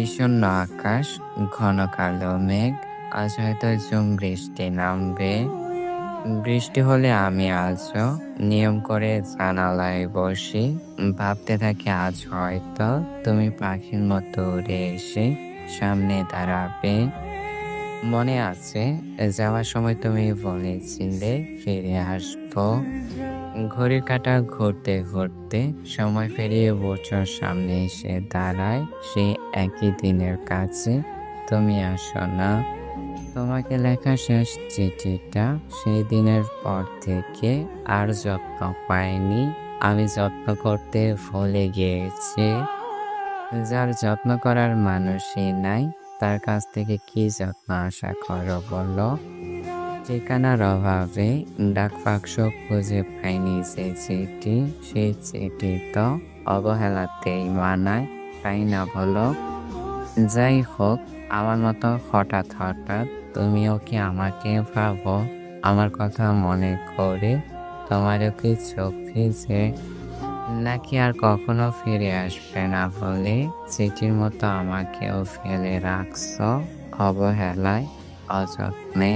বিষণ্ণ আকাশ, ঘন কালো মেঘ, আজ হয়তো জুম বৃষ্টি নামবে। বৃষ্টি হলে আমি আজও নিয়ম করে জানালায় বসি, ভাবতে থাকি আজ হয়তো তুমি পাখির মতো উড়ে এসে সামনে দাঁড়াবে। মনে আছে, যাওয়ার সময় তুমি বলেছিলে ফিরে আসব। ঘড়ির কাটা ঘুরতে ঘুরতে সময় ফিরিয়ে বছর সামনে এসে দাঁড়ায় সেই একই দিনের কাছে। তুমি আসো না। তোমাকে লেখা শেষ চিঠিটা সেই দিনের পর থেকে আর যত্ন পাইনি। আমি যত্ন করতে ভুলে গিয়েছি। যার যত্ন করার মানুষই নাই, তার কাছ থেকে কি যত্ন আশা করো বলো? ঠিকানার অভাবে ডাক বাক্স খুঁজে পায়নি যে চিঠি সেই চিঠি তো অবহেলাতেই মানায়, তাই না বলো? যাই হোক, আমার মতো হঠাৎ হঠাৎ তুমিও কি আমাকে ভাবো? আমার কথা মনে করে তোমারও কি চোখ যে নাকি আর কখনো ফিরে আসবে না বলে চিঠির মতো আমাকেও ফেলে রাখছো অবহেলায়, অযত্নে?